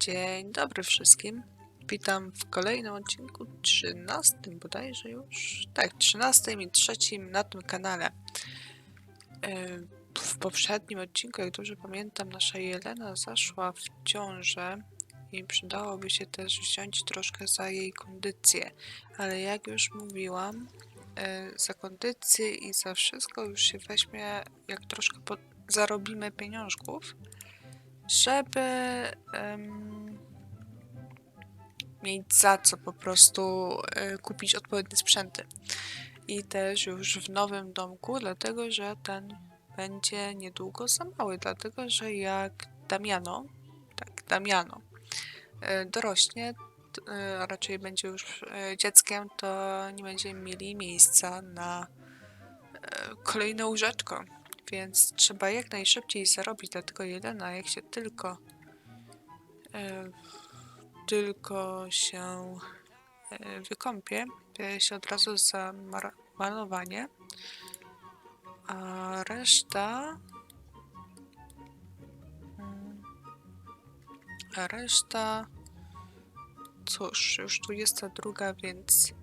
Dzień dobry wszystkim. Witam w kolejnym odcinku, 13 bodajże już. Tak, 13 i trzecim na tym kanale. E, W poprzednim odcinku, jak dobrze pamiętam, nasza Jelena zaszła w ciążę i przydałoby się też wziąć troszkę za jej kondycję. Ale jak już mówiłam, e, za kondycję i za wszystko już się weźmie, jak troszkę zarobimy pieniążków, żeby em, mieć za co po prostu e, kupić odpowiednie sprzęty. I też już w nowym domku, dlatego że ten będzie niedługo za mały, dlatego że jak Damiano, tak, Damiano, e, dorośnie, e, a raczej będzie już dzieckiem, to nie będziemy mieli miejsca na kolejne łóżeczko. Więc trzeba jak najszybciej zarobić, dlatego Jelena, jak się tylko e, tylko się e, bierze się od razu za malowanie, a reszta mm, a reszta cóż, już 22, więc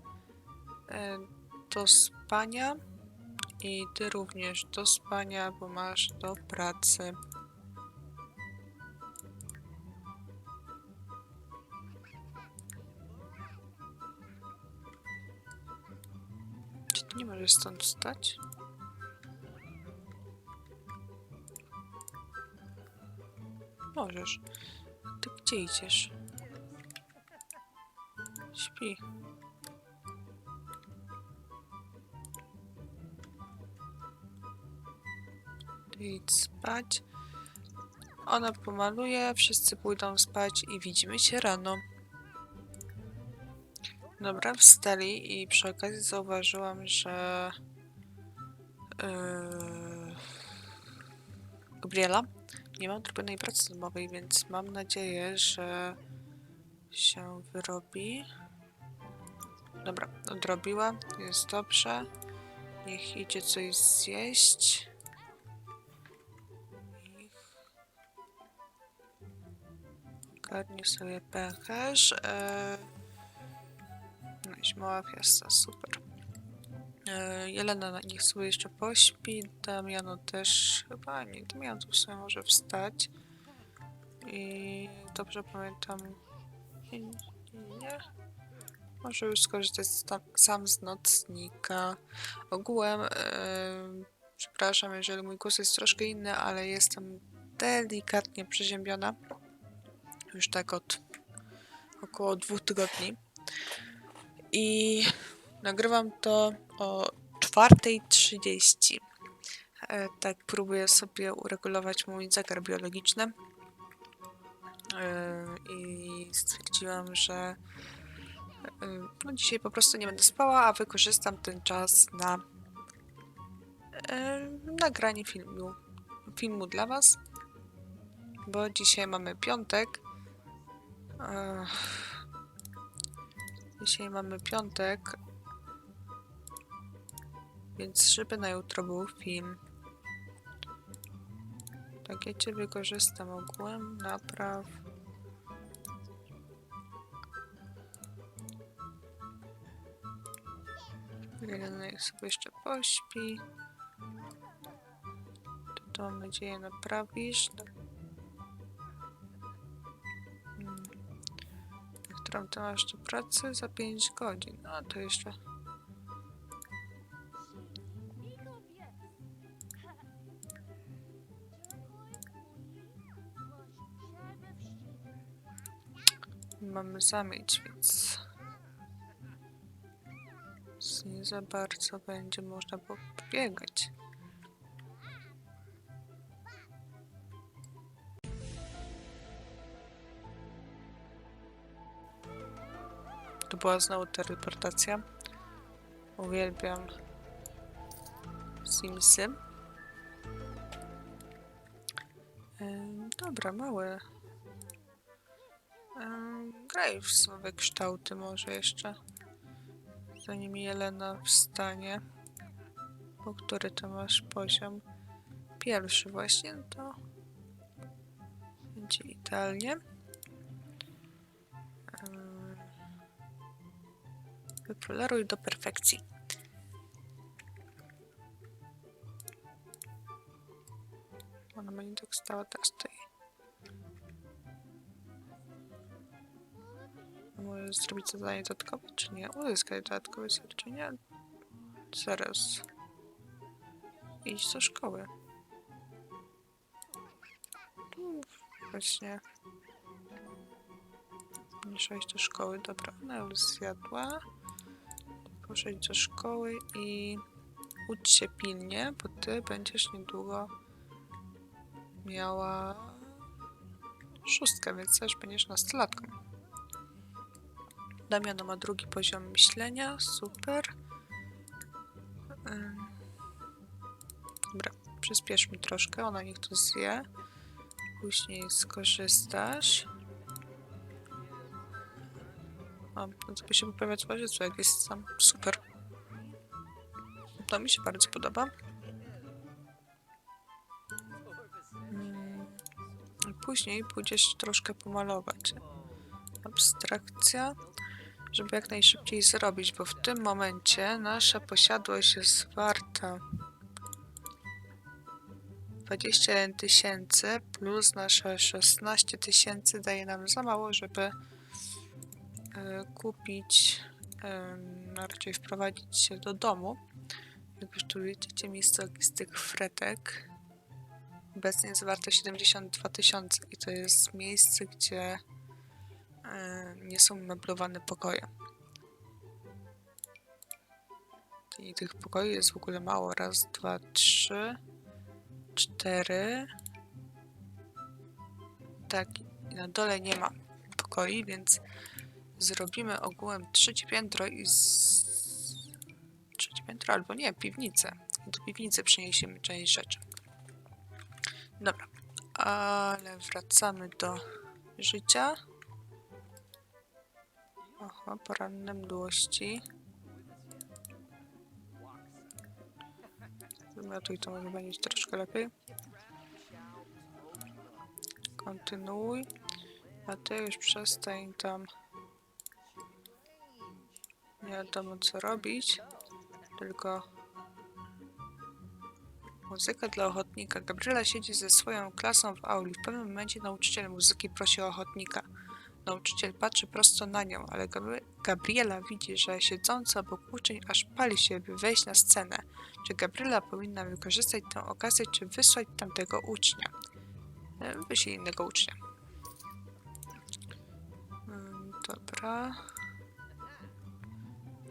e, do spania i ty również do spania, bo masz do pracy. Czy ty nie możesz stąd wstać? Możesz. Ty gdzie idziesz? Śpi. Idź spać. Ona pomaluje, wszyscy pójdą spać i widzimy się rano. Dobra, wstali i przy okazji zauważyłam, że yy, Gabriela nie ma odrobionej pracy domowej, więc mam nadzieję, że się wyrobi. Dobra, odrobiła, jest dobrze. Niech idzie coś zjeść. Garnie sobie pęcherz. No i mała fiesta, super. E, Jelena na- niech sobie jeszcze pośpi, Damiano też chyba, nie, Damian tu sobie może wstać. I dobrze pamiętam, nie, nie, może już skorzystać sta- sam z nocnika. Ogółem, e, przepraszam, jeżeli mój głos jest troszkę inny, ale jestem delikatnie przeziębiona. Już tak od około dwóch tygodni. I nagrywam to o 4.30. E, tak próbuję sobie uregulować mój zegar biologiczny. E, I stwierdziłam, że e, no dzisiaj po prostu nie będę spała, a wykorzystam ten czas na nagranie filmu, filmu dla Was. Bo dzisiaj mamy piątek. Dzisiaj mamy piątek, więc żeby na jutro był film. Tak, ja cię wykorzystam ogółem, napraw. Niech sobie jeszcze pośpi. To mam nadzieję naprawisz. Którą ty masz do? Za 5 godzin. No to jeszcze. Mamy zamieć, więc nie za bardzo będzie można pobiegać. To była znowu teleportacja. Uwielbiam Simsy. Dobra, małe. Ym, Graves nowe kształty może jeszcze. Zanim Jelena wstanie. Po który to masz poziom? Pierwszy właśnie, no to będzie idealnie. Wypoleruj do perfekcji. Ona będzie tak stała, teraz stoi. Może zrobić zadanie dodatkowe, czy nie? Uzyskać dodatkowe świadczenia? Zaraz. Idź do szkoły. Tu właśnie. Iść do szkoły, dobra. Ona już zjadła. Iść do szkoły i ucz się pilnie, bo ty będziesz niedługo miała szóstkę, więc też będziesz nastolatką. Damiano ma drugi poziom myślenia, super. Dobra, przyspieszmy troszkę, ona niech to zje. Później skorzystasz. O, no to by się poprawia towarzystwo, jak jest tam super. To mi się bardzo podoba. Mm, Później pójdziesz troszkę pomalować. Abstrakcja, żeby jak najszybciej zrobić, bo w tym momencie nasza posiadłość jest warta 21 tysięcy plus nasze 16 tysięcy daje nam za mało, żeby kupić, em, a raczej wprowadzić się do domu. Jak już tu widzicie, miejsce logistyk fretek obecnie jest warte 72 tysiące i to jest miejsce, gdzie e, nie są meblowane pokoje. I tych pokoi jest w ogóle mało. Raz, dwa, trzy, cztery. Tak, na dole nie ma pokoi, więc zrobimy ogółem trzecie piętro i z... trzecie piętro albo nie, piwnicę. Do piwnicy przeniesiemy część rzeczy. Dobra, ale wracamy do życia. Oho, poranne mdłości. Wymiotuj to może będzie troszkę lepiej. Kontynuuj. A ty już przestań tam. Nie wiadomo co robić. Tylko Muzyka dla ochotnika. Gabriela siedzi ze swoją klasą w auli. W pewnym momencie nauczyciel muzyki prosi o ochotnika. Nauczyciel patrzy prosto na nią, ale Gabri- Gabriela widzi, że siedzący obok uczeń aż pali się, by wejść na scenę. Czy Gabriela powinna wykorzystać tę okazję, czy wysłać tamtego ucznia? E, Wyślij innego ucznia. Mm, Dobra.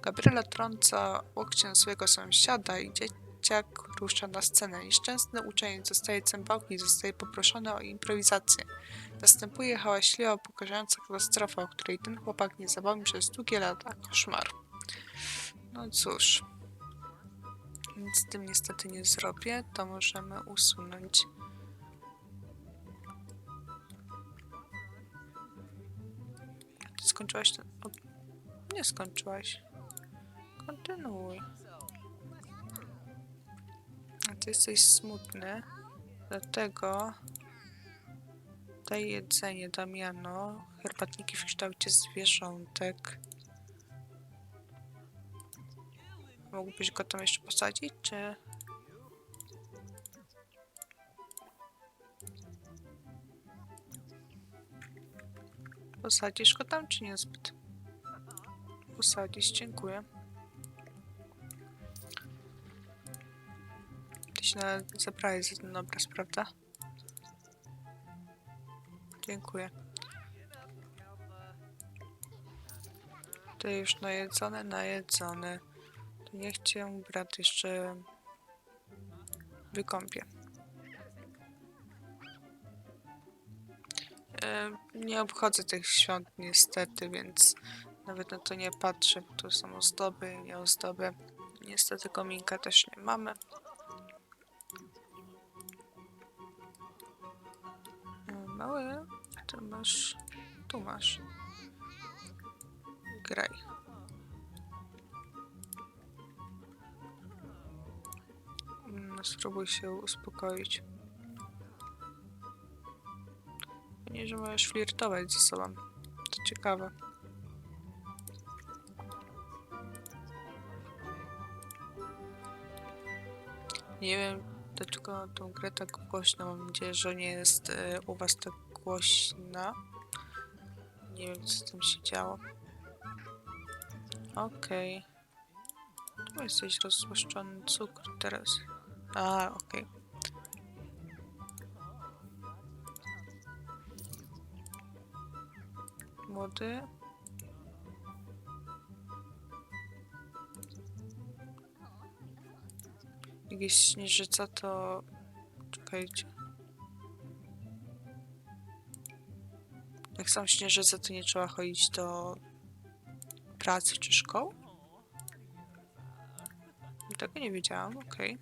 Gabriela trąca łokciem swojego sąsiada i dzieciak rusza na scenę. Nieszczęsny uczeń zostaje cymbałki i zostaje poproszony o improwizację. Następuje hałaśliwa, upokarzająca katastrofa, o której ten chłopak nie zapomni przez długie lata. Koszmar. No cóż. Nic z tym niestety nie zrobię. To możemy usunąć. Skończyłaś ten... Nie skończyłaś. Kontynuuj. A ty jesteś smutny. Dlatego daj jedzenie Damiano. Herbatniki w kształcie zwierzątek. Mógłbyś go tam jeszcze posadzić, czy... Posadzisz go tam, czy niezbyt? Posadzić, dziękuję. Nawet zabrałeś za ten obraz, prawda? Dziękuję. Ty już najedzony, najedzony. To niech cię brat jeszcze wykąpie. Nie obchodzę tych świąt niestety, więc nawet na to nie patrzę, to są ozdoby, nie ozdoby. Niestety kominka też nie mamy. Tam masz... Tu masz. Graj. Mm, spróbuj się uspokoić. Nie, że możesz flirtować ze sobą. To ciekawe. Nie wiem, dlaczego tą grę tak głośno. Mam nadzieję, że nie jest e, u was tak głośna. Nie wiem, co tam się działo. Okej. Tu jesteś rozbłaszczony cukr teraz. A, okej. Młody. Jakieś śnieżyca to... Czekajcie. Jak są śnieżyce, to nie trzeba chodzić do pracy czy szkoły? Tego nie wiedziałam, okej.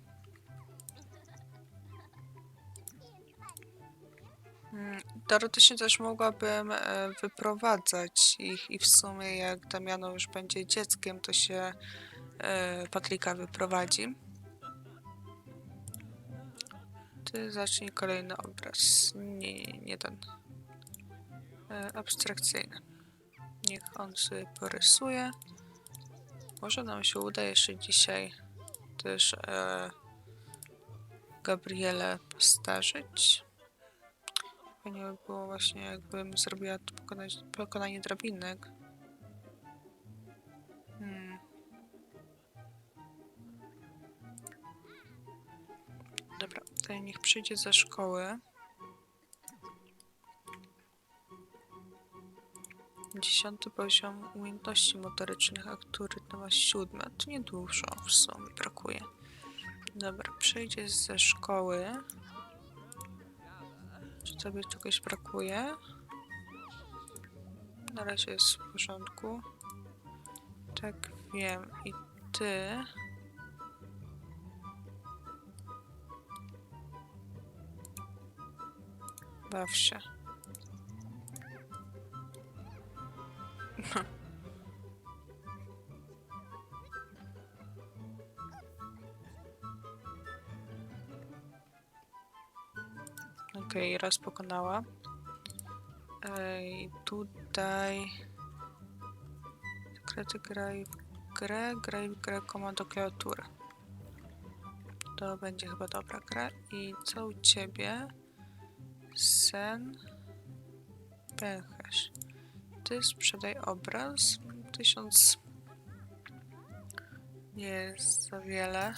Mm, Teoretycznie też mogłabym e, wyprowadzać ich i w sumie jak Damiano już będzie dzieckiem, to się e, Patryka wyprowadzi. Ty zacznij kolejny obraz. Nie, nie, nie ten. E, abstrakcyjny. Niech on sobie porysuje. Może nam się uda jeszcze dzisiaj też e, Gabrielę postarzyć. Fajnie by było właśnie, jakbym zrobiła pokonać, pokonanie drabinek. Hmm. Dobra, tutaj niech przyjdzie ze szkoły. Dziesiąty poziom umiejętności motorycznych, a który to ma siódme. To nie dużo w sumie brakuje. Dobra, przyjdzie ze szkoły. Czy tobie czegoś brakuje? Na razie jest w porządku. Tak wiem. I ty... Baw się. Okej, raz pokonała. Ej, tutaj... Sekrety graj w grę, graj w grę komando klawiatury. To będzie chyba dobra gra. I co u ciebie? Sen... Pęcherz. Ty sprzedaj obraz. Tysiąc... Nie jest za wiele.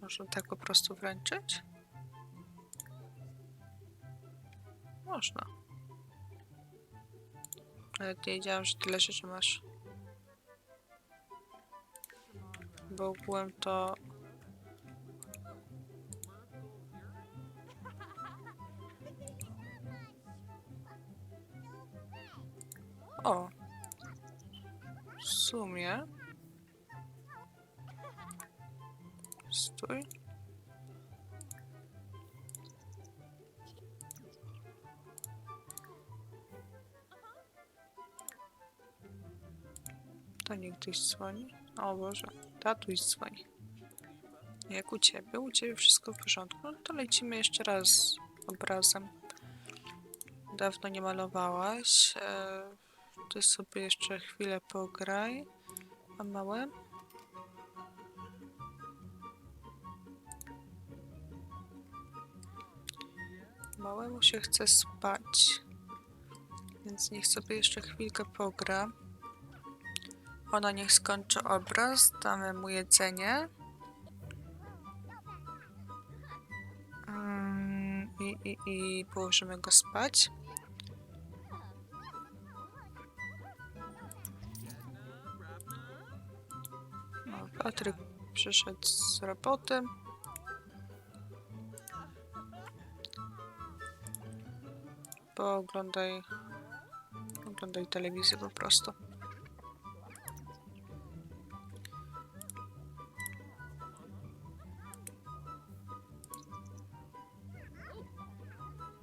Można tak po prostu wręczyć? Można. Nawet nie wiedziałam, że tyle rzeczy masz. Bo ogółem to... O! W sumie... Stój. To nie ktoś dzwoni. O Boże, tatuś dzwoni. Jak u ciebie? U ciebie wszystko w porządku? No to lecimy jeszcze raz obrazem. Dawno nie malowałaś. E, ty sobie jeszcze chwilę pograj. A małe? Małemu się chce spać. Więc niech sobie jeszcze chwilkę pogra. Ona niech skończy obraz, damy mu jedzenie. Mm, I, i, I położymy go spać. Przyszedł z roboty. Pooglądaj, oglądaj telewizję po prostu.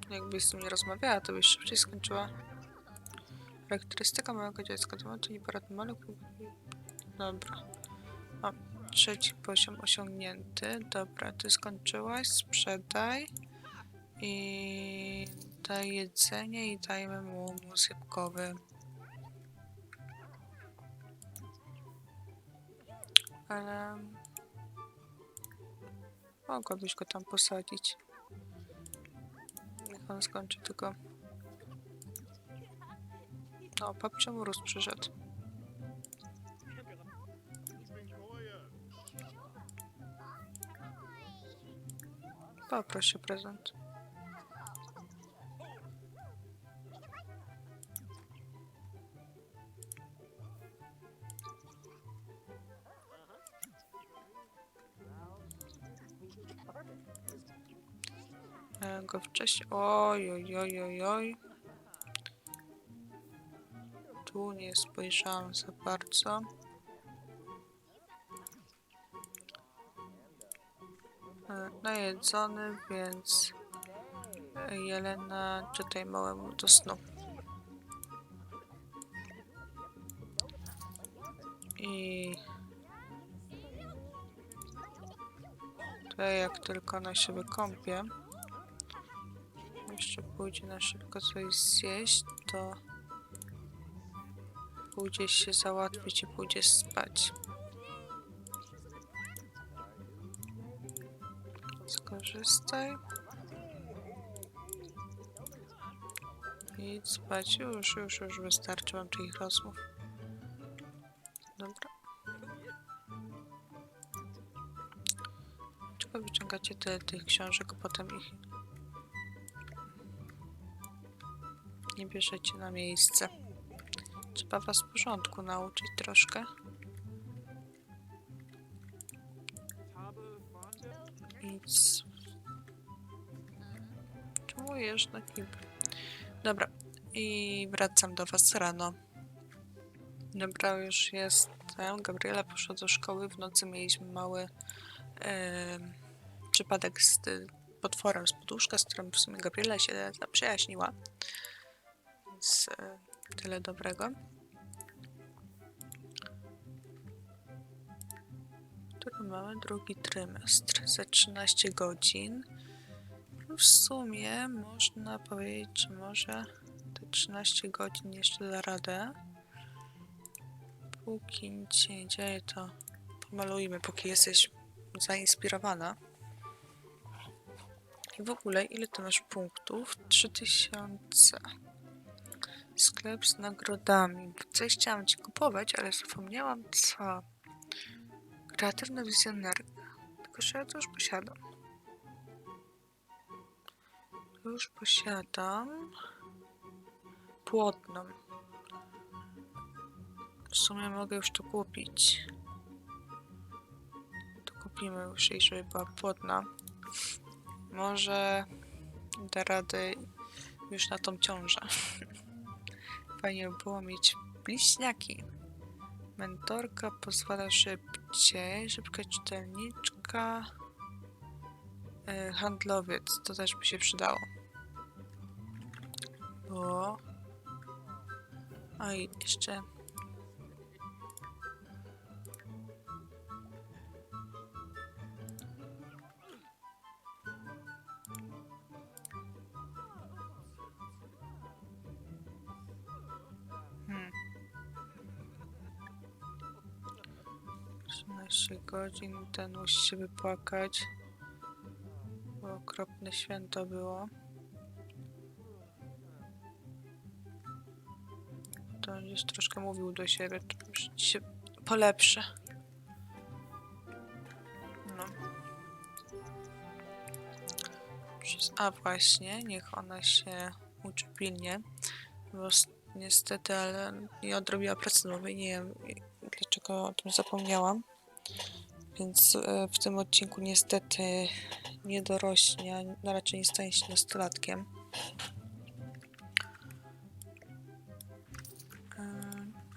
Jakbyś z nim nie rozmawiała, to byś szybciej skończyła. Charakterystyka małego dziecka. To nie poradny maluch. Dobra. O, trzeci poziom osiągnięty. Dobra, ty skończyłaś. Sprzedaj. I daj jedzenie i dajmy mu muzykowy. Ale... Mogłabyś go tam posadzić. Niech on skończy tylko. No, babcia mróz przyszedł. Poproś o prezent. E, go wcześniej. Oj, oj, oj, oj, oj. Tu nie spojrzałam za bardzo. Najedzony, więc e, Jelena czytaj małemu do snu. I tutaj jak tylko ona się wykąpie, jeszcze pójdzie na szybko coś zjeść, to pójdzie się załatwić i pójdzie spać. Skorzystaj. Idź spać. Już, już, już wystarczy wam tych rozmów. Dobra. Czego wyciągacie tyle tych książek, a potem ich nie bierzecie na miejsce? Trzeba was porządku nauczyć troszkę. Nic. Czemu jesz na kibel? Dobra. I wracam do was rano. Dobra, już jestem. Gabriela poszła do szkoły. W nocy mieliśmy mały em, przypadek z potworem z poduszka, z którym w sumie Gabriela się zaprzyjaźniła. Więc e, tyle dobrego. Który mamy drugi trymestr za 13 godzin. W sumie można powiedzieć, że może te 13 godzin jeszcze da radę. Póki nic się nie dzieje, to pomalujmy, póki jesteś zainspirowana. I w ogóle, ile ty masz punktów? 3000. Sklep z nagrodami. Coś chciałam ci kupować, ale zapomniałam co. Kreatywna wizjonerka. Tylko, że ja to już posiadam. Już posiadam. Płotną. W sumie mogę już to kupić. To kupimy już jej, żeby była płotna. Może da radę już na tą ciążę. Fajnie by było mieć bliźniaki. Mentorka pozwala szybciej. Szybka czytelniczka. E, handlowiec. To też by się przydało. Bo... A jeszcze... Hmm. 13 godzin, ten musi się wypłakać. Okropne święto było. To gdzieś troszkę mówił do siebie, to już się polepszy. No. A właśnie, niech ona się uczy pilnie, bo niestety, ale nie odrobiła pracy domowej, nie wiem dlaczego o tym zapomniałam. Więc e, w tym odcinku niestety nie dorośnie, a raczej nie stanie się nastolatkiem. E,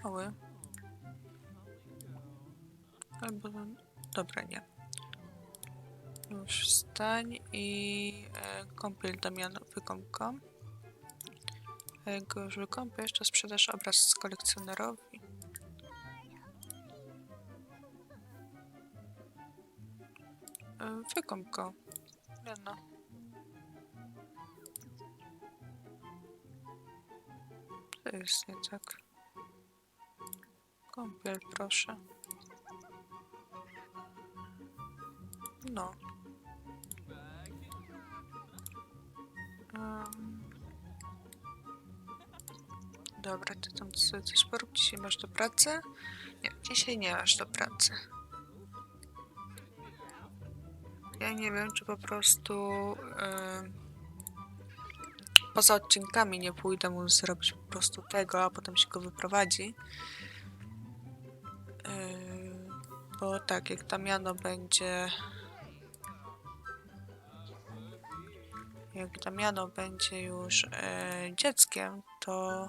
Mały. Albo... Dobra, nie. Już wstań i e, kąpiel Damiana wykąpka. A jak go już wykąpię, jeszcze sprzedasz obraz kolekcjonerowi. E, Wykąp go. To jest nie tak. Kąpiel, proszę. No. Um. Dobra, ty tam sobie coś porób. Dzisiaj masz do pracy? Nie, dzisiaj nie masz do pracy. Ja nie wiem, czy po prostu em, poza odcinkami nie pójdę mu zrobić po prostu tego, a potem się go wyprowadzi. Em, bo tak, jak Damiano będzie... Jak Damiano będzie już e, dzieckiem, to...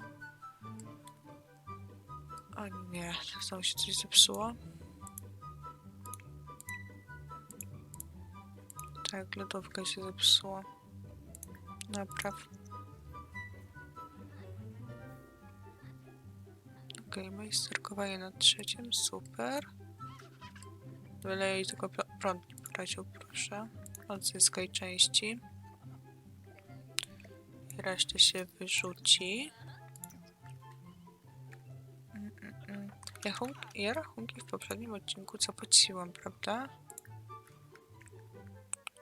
O nie, znowu się coś zepsuło. Tak, lodówka się zepsuła. Napraw. Okej, okay, majsterkowanie na trzecim, super. Wyleję tylko pr- prąd nie poraził, proszę. Odzyskaj części. I resztę się wyrzuci. Mm, mm, mm. Ja, chunk- ja rachunki w poprzednim odcinku zapłaciłam, prawda?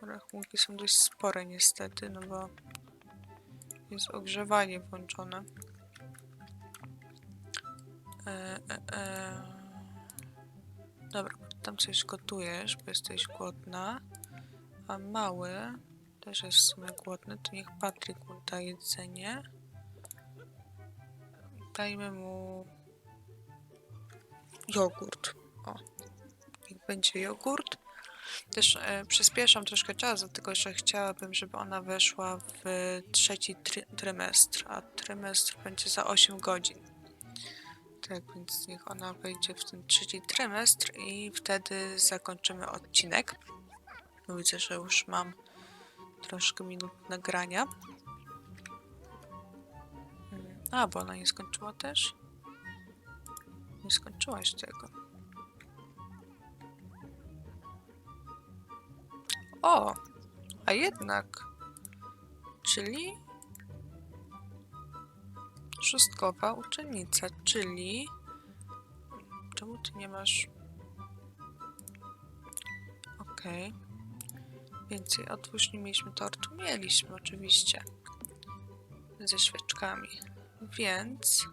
Rachunki są dość spore niestety, no bo jest ogrzewanie włączone. E, e, e. Dobra, tam coś gotujesz, bo jesteś głodna. A mały też jest w sumie głodny, to niech Patryk mu da jedzenie. Dajmy mu jogurt. O, niech będzie jogurt. Też e, przyspieszam troszkę czas, dlatego że chciałabym, żeby ona weszła w trzeci try trymestr, a trymestr będzie za 8 godzin. Tak, więc niech ona wejdzie w ten trzeci trymestr i wtedy zakończymy odcinek. Widzę, że już mam troszkę minut nagrania. Mm, A, bo ona nie skończyła też? Nie skończyłaś tego. O, a jednak. Czyli szóstkowa uczennica, czyli czemu ty nie masz Okej. Więcej otwórz nie mieliśmy tortu? Mieliśmy oczywiście. Ze świeczkami. Więc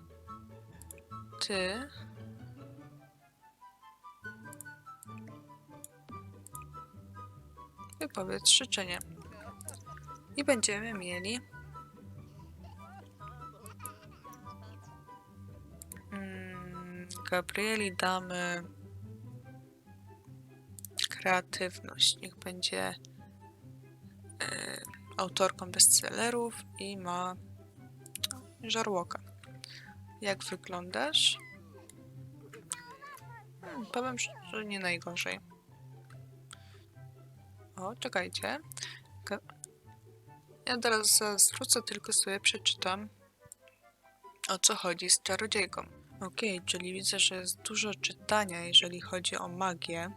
ty wypowiedz życzenie. I będziemy mieli mm, Gabrieli damy kreatywność. Niech będzie e, autorką bestsellerów i ma żarłoka. Jak wyglądasz? Hmm, powiem, że nie najgorzej. Czekajcie. Ja teraz zwrócę, tylko sobie przeczytam o co chodzi z czarodziejką. Okej, czyli widzę, że jest dużo czytania, jeżeli chodzi o magię.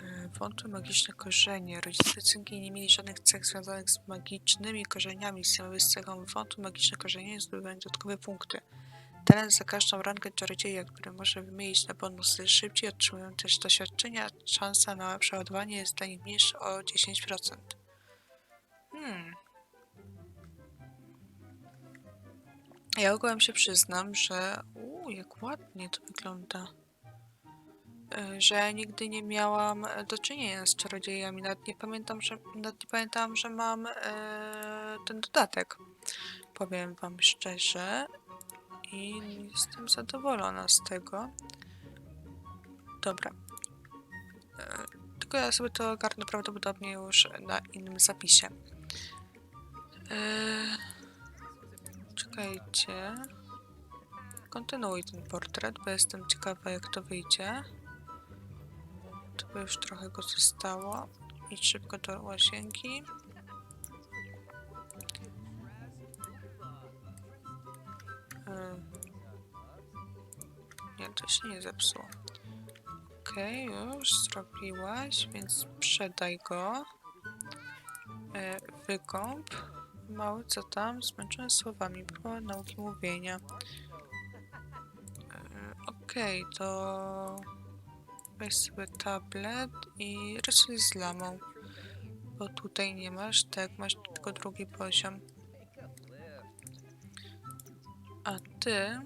E, Wątłe magiczne korzenie. Rodzice cynki nie mieli żadnych cech związanych z magicznymi korzeniami. Z cechą wątłe magiczne korzenie zdobywają dodatkowe punkty. Talent za każdą rangę czarodzieja, który może wymienić na bonusy szybciej, otrzymują też doświadczenia. Szansa na przeładowanie jest dla nich mniejsza o 10%. Hmm. Ja ogółem się przyznam, że... Uuu, jak ładnie to wygląda. E, Że nigdy nie miałam e, do czynienia z czarodziejami. Nawet nie pamiętam, że, nawet nie pamiętam, że mam e, ten dodatek. Powiem wam szczerze. I jestem zadowolona z tego. Dobra. E, Tylko ja sobie to ogarnę prawdopodobnie już na innym zapisie. E, Czekajcie. Kontynuuj ten portret, bo jestem ciekawa jak to wyjdzie. To już trochę go zostało. Idź szybko do łazienki. Nie, to się nie zepsuło. Okej, już zrobiłaś, więc sprzedaj go. E, wykąp. Mały, co tam? Zmęczony słowami. Próba nauki mówienia. E, Okej, to... Weź sobie tablet i rysuj z lamą. Bo tutaj nie masz, tak, masz tylko drugi poziom. Ty,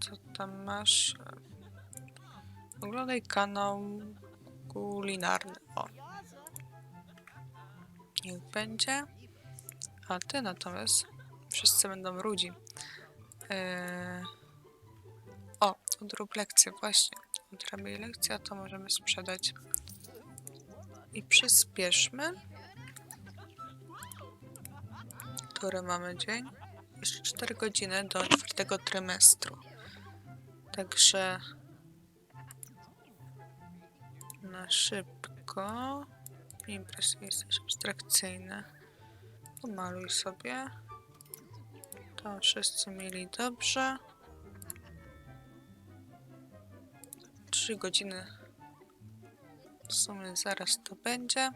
co tam masz? Oglądaj kanał kulinarny. O. Niech będzie. A ty natomiast, wszyscy będą rudzi. Eee... O, odrób lekcję, właśnie. Odrobię lekcję, a to możemy sprzedać. I przyspieszmy. Który mamy dzień? Jeszcze 4 godziny do czwartego trymestru. Także na szybko. Impresjonistyczne, abstrakcyjne. Pomaluj sobie. To wszyscy mieli dobrze. 3 godziny. W sumie zaraz to będzie.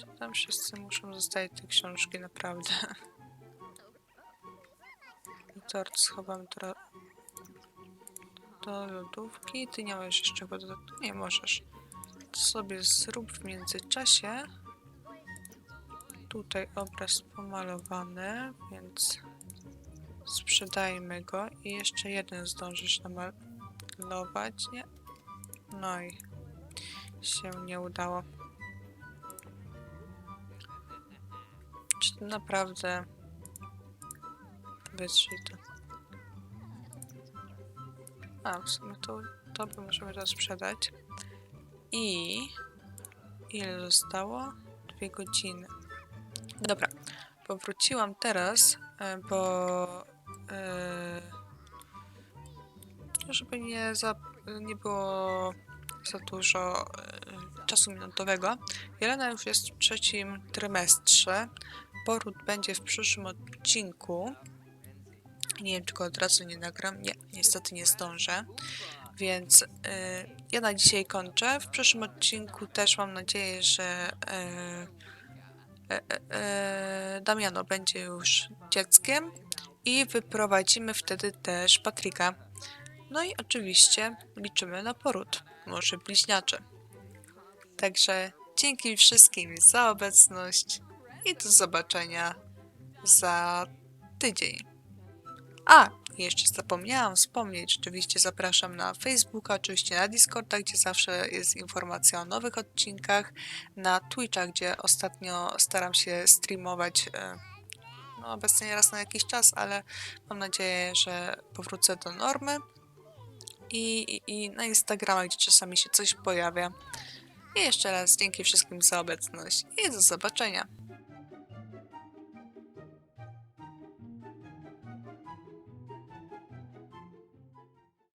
To tam wszyscy muszą zostawić te książki, naprawdę. Tort schowam do, do lodówki. Ty nie możesz jeszcze go. Nie możesz. To sobie zrób w międzyczasie. Tutaj obraz pomalowany, więc sprzedajmy go. I jeszcze jeden zdążysz namalować. Nie. No i się nie udało. Czy naprawdę wytrzyj to? A, w sumie to, to by możemy to sprzedać. I ile zostało? Dwie godziny. Dobra, powróciłam teraz, e, bo e, żeby nie, za, nie było za dużo e, czasu minutowego. Jelena już jest w trzecim trymestrze. Poród będzie w przyszłym odcinku. Nie wiem, czy go od razu nie nagram. Nie, niestety nie zdążę. Więc y, ja na dzisiaj kończę. W przyszłym odcinku też mam nadzieję, że y, y, y, Damiano będzie już dzieckiem i wyprowadzimy wtedy też Patryka. No i oczywiście liczymy na poród, może bliźniacze. Także dzięki wszystkim za obecność i do zobaczenia za tydzień. A, jeszcze zapomniałam wspomnieć, oczywiście zapraszam na Facebooka, oczywiście na Discorda, gdzie zawsze jest informacja o nowych odcinkach, na Twitcha, gdzie ostatnio staram się streamować, e, no obecnie raz na jakiś czas, ale mam nadzieję, że powrócę do normy. I, i, i na Instagrama, gdzie czasami się coś pojawia. I jeszcze raz dzięki wszystkim za obecność i do zobaczenia.